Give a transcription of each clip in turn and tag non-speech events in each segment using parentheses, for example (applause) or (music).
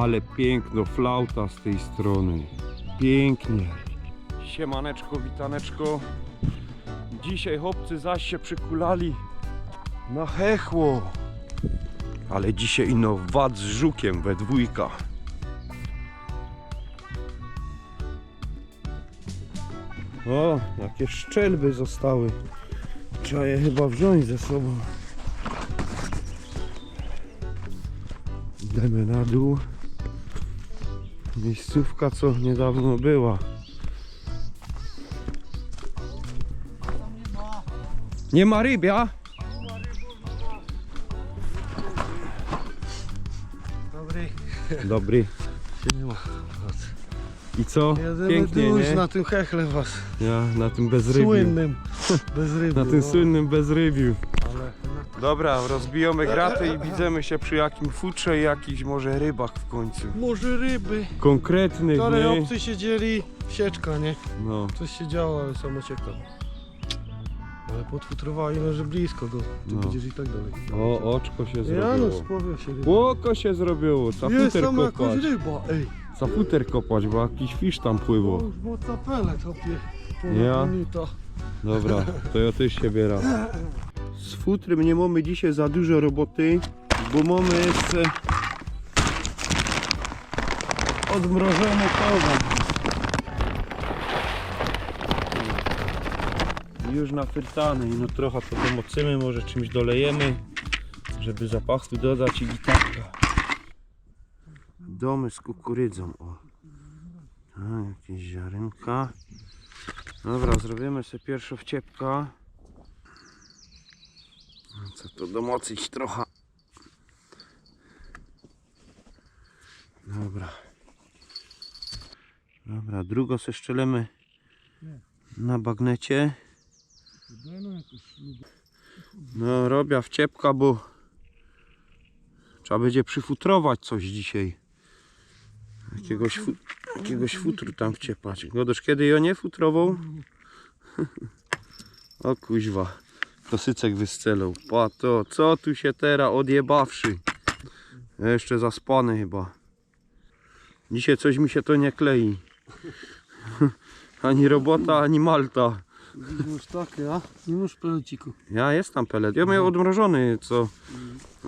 Ale piękno, flauta z tej strony. Pięknie. Siemaneczko, witaneczko. Dzisiaj chłopcy zaś się przykulali na hechło. Ale dzisiaj ino wad z żukiem we dwójka. O, jakie szczelby zostały. Trzeba je chyba wziąć ze sobą. Idziemy na dół. Miejscówka, co niedawno była. Nie ma rybia? Dobry. Dobry. Nie ma. I co? Jedziemy Pięknie, duś nie? na tym hechle was. Ja na tym bezrybiu. Słynnym. (laughs) Bez ryby. Na tym no. słynnym bezrybiu. Ale Dobra, rozbijamy graty i widzimy się przy jakim futrze i jakichś może rybach w końcu. może ryby. Konkretnych, Wczoraj nie? obcy siedzieli, sieczka, nie? No, Coś się działo, ale samo cieka. Ale podfutrowali, no że blisko go. Ty No. będziesz i tak dalej. o, oczko się Janus, zrobiło. powie się ryba. Oko się zrobiło, Jest futer tam jakaś kopać. ryba, ej. Co futer kopać, bo jakiś fisz tam To pływał. już mocna pelet, hopie. Ja? Minuta. Dobra, to ja też się bieram. (laughs) Z futrem nie mamy dzisiaj za dużo roboty, bo mamy jeszcze odmrożony towar. Już nafyrtany i no trochę to pomocymy, może czymś dolejemy, żeby zapachu dodać i gitarka. Domy z kukurydzą, o. A, jakieś ziarenka. Dobra, zrobimy sobie pierwszą wciepka. Co to domocyć trochę. Dobra. Dobra, drugą se szczelemy na bagnecie. No robię wciepka, bo trzeba będzie przyfutrować coś dzisiaj. Jakiegoś, fu jakiegoś futru tam wciepać. Godosz kiedy ja nie futrował? (laughs) O kuźwa. Kosycek wyscelał. Pa to, co tu się teraz odjebawszy? Jeszcze zaspany chyba. Dzisiaj coś mi się to nie klei. (laughs) Ani robota, ani malta. Już takie, a? Nie masz peleciku. Ja jest tam pelet. Ja miałem odmrożony, co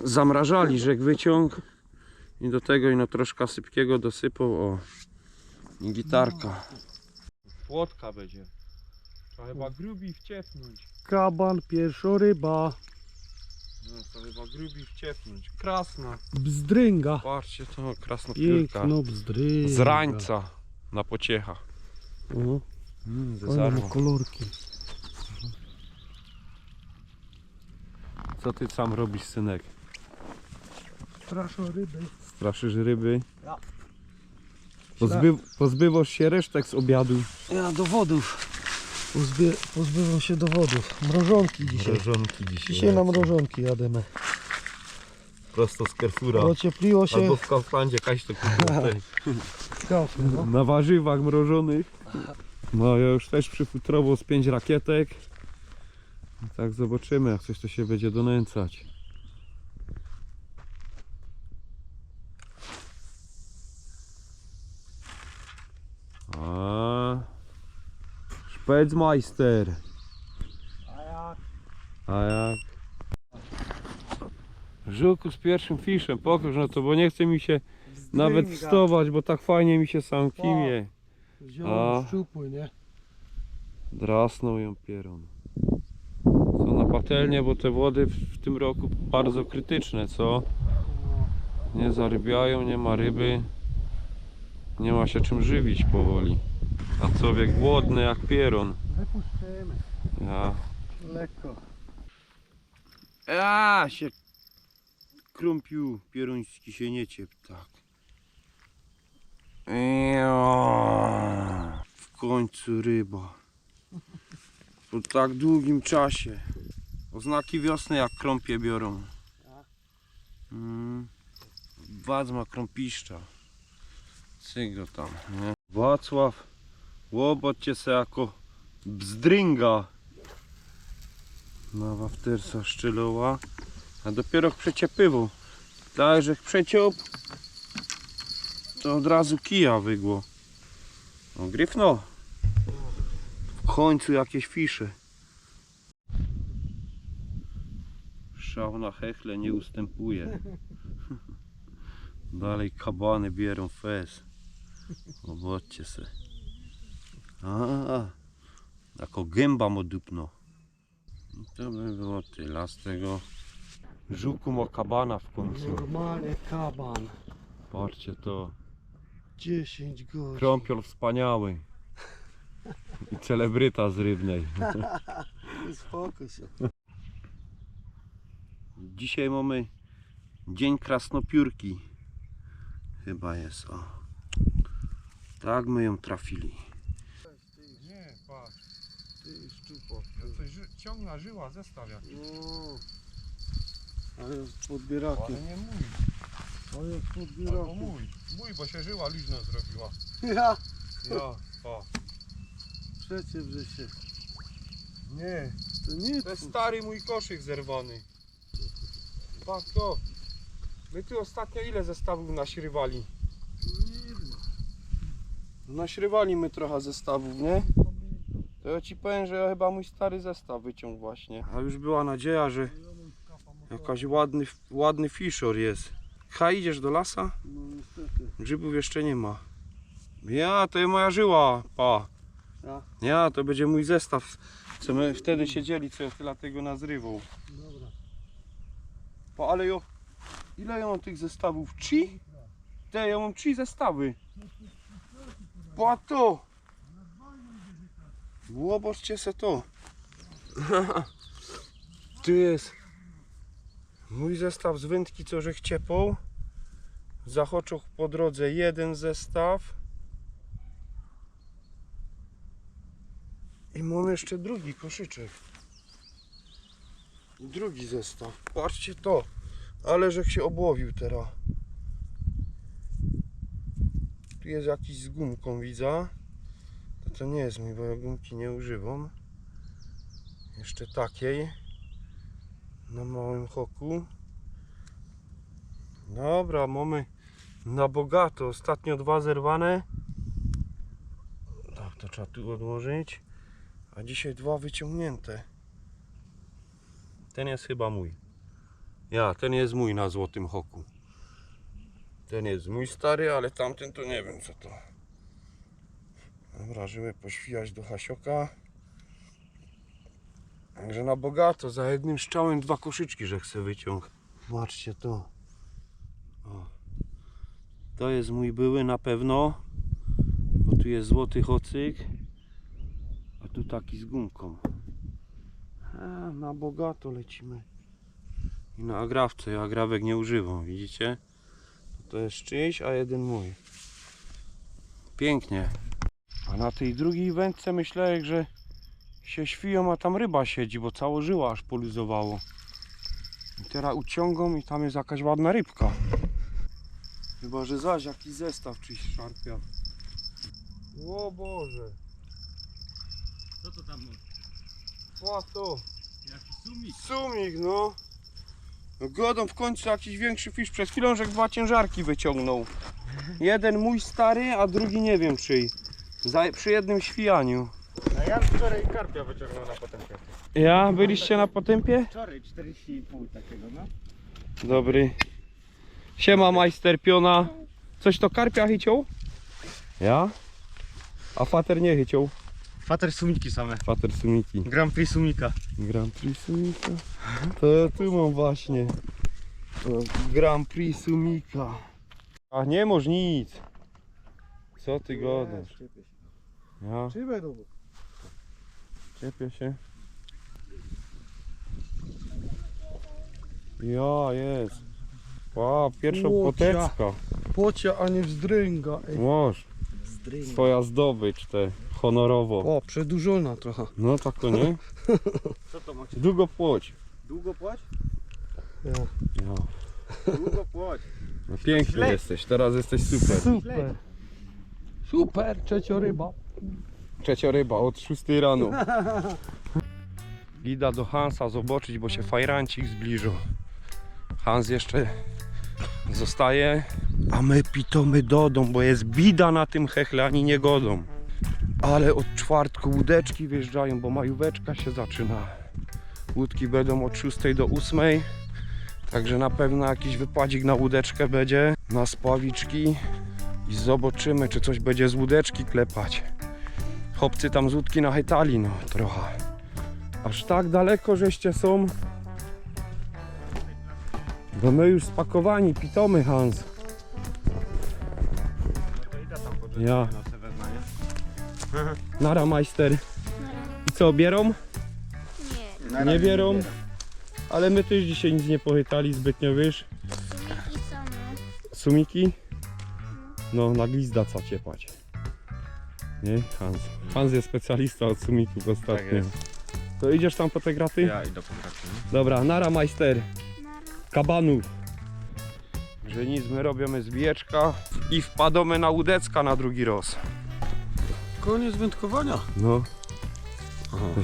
zamrażali, rzek wyciąg. I do tego ino troszkę sypkiego dosypał. O. I gitarka. Płotka będzie. Trzeba chyba grubi wciepnąć. Kaban, pierwsza ryba. No to chyba grubi wciepnąć. Krasna. Bzdrynga. Patrzcie to, krasnopiórka. Piękno bzdrynga. Z rańca na pociecha. O, Mm, ze ale ma zarwą. kolorki. Co ty sam robisz, synek? Straszą ryby. Straszysz ryby? Ja. Pozby, pozbywasz się resztek z obiadu. Ja dowodów. Pozbie, pozbywam się dowodów. Mrożonki dzisiaj. Mrożonki dzisiaj. Dzisiaj na mrożonki jademy. Prosto z Carrefoura. Ociepliło się. Albo w Kauflandzie Kaś to kupił. (laughs) No. Na warzywach mrożonych. No ja już też przyfutrował z pięć rakietek. I tak zobaczymy, jak coś to się będzie donęcać. A, Szpecmeister. A jak? A jak? Żuku z pierwszym fiszem, pokaż no to, bo nie chce mi się nawet wstować, bo tak fajnie mi się sam kimie. Wziąłem A. szczupły, nie? Drasnął ją pieron. Co na patelnię, bo te wody w, w tym roku bardzo krytyczne, co? Nie zarybiają, nie ma ryby. Nie ma się czym żywić powoli. A człowiek głodny jak pieron. Wypuszczymy. Ja. Lekko. A się krumpił pieruński się nie ciep, tak. W końcu ryba. Po tak długim czasie. Oznaki wiosny jak krąpie biorą. Mm. Wadzma krąpiszcza. Cygo tam, nie? Wacław Łobot cię se jako bzdrynga na waftersa szczeloła, a dopiero przeciepywał. Tak, że przeciął to od razu kija wygło. No gryfno. W końcu jakieś fisze. Szał na hechle nie ustępuje. (laughs) Dalej kabany bierą fez. Zobaczcie se. A, jako gęba mu dupno. No To by było tyle z tego. Żuku ma kabana w końcu. Normalnie kaban. Patrzcie to. 10 godzin. Krąpiol wspaniały. I celebryta z Rybnej. (laughs) Spokój się. Dzisiaj mamy Dzień Krasnopiórki. Chyba jest, o. Tak my ją trafili. Nie, patrz, Ty szczupo. ja coś ży- ciągna żyła, zestaw jakiś. No. Ale podbierakiem. Ale nie mój, Ale z albo mój. Mój, bo się żyła luźno zrobiła. Ja. Ja, o. Przecie się. Nie, To nie to jest stary mój koszyk zerwany. Patrz to. My tu ostatnio ile zestawów naśrywali? Naśrywali my trochę zestawów, nie? To ja ci powiem, że ja chyba mój stary zestaw wyciął właśnie. A już była nadzieja, że jakaś ładny, ładny fishor jest. Ha, idziesz do lasa? No niestety. Grzybów jeszcze nie ma. Ja, to jest moja żyła, pa. Ja? Ja, to będzie mój zestaw. Co my wtedy siedzieli, co ja tyle tego nazrywał. Dobra. Pa, ale jo, ile ja mam tych zestawów? Trzy? Te, ja mam trzy zestawy. Pa to. Łoboczcie se to. (laughs) Tu jest mój zestaw z wędki, co żech ciepał. W Zachoczach po drodze jeden zestaw. I mam jeszcze drugi koszyczek. Drugi zestaw. Patrzcie to. Ale żech się obłowił teraz. Tu jest jakiś z gumką, widzę. To, nie jest mój, bo ja gumki nie używam. Jeszcze takiej. Na małym hoku. Dobra, mamy na bogato. Ostatnio dwa zerwane. Tak, to trzeba tu odłożyć. A dzisiaj dwa wyciągnięte. Ten jest chyba mój. Ja, ten jest mój na złotym hoku. Ten jest mój stary, ale tamten to nie wiem co to. Dobra, żyły poświjać do Hasioka. Także na bogato, za jednym strzałem dwa koszyczki, że chcę wyciąg. Zobaczcie to. O. To jest mój były na pewno. Bo tu jest złoty hocyk. A tu taki z gumką. A, na bogato lecimy. I na agrawce. Ja agrawek nie używam, widzicie? To jest czyjś, a jeden mój. Pięknie. A na tej drugiej wędce myślałem, że się świją, a tam ryba siedzi, bo cało żyła aż poluzowało. I teraz uciągam i tam jest jakaś ładna rybka. Chyba, że zaś jakiś zestaw czyś szarpia. O Boże. Co to tam? O to. Jaki sumik? Sumik, no. no. Godą w końcu jakiś większy fisz. Przed chwilą, że dwa ciężarki wyciągnął. (laughs) Jeden mój stary, a drugi nie wiem czyj. Za, przy jednym świjaniu. A ja wczoraj karpia wyciągnął na potępie. Ja? Byliście na potępie? Wczoraj 40,5 takiego, no. Dobry. Siema majster piona. Coś to karpia chyciął? Ja? A fater nie chyciął. Fater sumiki same. Fater sumiki. Grand Prix sumika. Grand Prix Sumika. To ja tu mam właśnie. Grand Prix Sumika. A nie możesz nic. Co ty gadasz? Ja Czy będą? czepię się. Ja jest. Ła, pierwsza Łocia. potecka. Pocia, a nie wzdręga. Ej. Możesz. Twoja zdobycz te honorowo. O, przedłużona trochę. No tak to nie? Co to macie? Długo płoć. Długo płać? Ja. Ja. Długo płać. No piękny jesteś, teraz jesteś super. Super. Super, trzecia ryba. Trzecia ryba od 6 rano. (laughs) Ida do Hansa zobaczyć, bo się fajrancik zbliżył. Hans jeszcze zostaje, a my pitomy dodą, bo jest bida na tym hechle, ani nie godą. Ale od czwartku łódeczki wjeżdżają, bo majóweczka się zaczyna. Łódki będą od 6 do 8. Także na pewno jakiś wypadzik na łódeczkę będzie, na spławiczki i zobaczymy, czy coś będzie z łódeczki klepać. Chłopcy tam z łódki nachytali, no trochę. Aż tak daleko, żeście są. Bo my już spakowani, pitomy Hans. Ja. Nara majster. I co, bierą? Nie, Nie bierą. Ale my też dzisiaj nic nie pochytali zbytnio, wiesz? i same. Sumiki? No, na glizdaca ciepać. Nie, Hans. Hans jest specjalista od sumików ostatnio. jest. To idziesz tam po te graty? Ja idę po pracy. Dobra, nara majster. Nara. Kabanów. Że nic, my robimy zbijeczka i wpadamy na łódecka na drugi roz. Koniec wędkowania. No.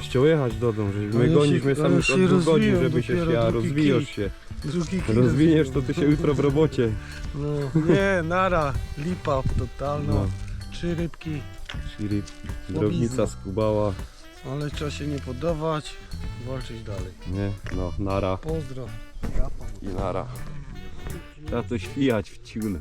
Chciał jechać do domu, że my Ale się- my sami od dwóch godzin, rozwijam żeby się dopiero, rozwijasz kij. się. Rozwiniesz, to ty się jutro w robocie. No, nie, nara, lipa totalna. No. Trzy rybki, Czyli drobnica skubała, ale trzeba się nie poddawać, walczyć dalej. nie? No, nara Pozdro. i nara. Trzeba to świjać w ciule.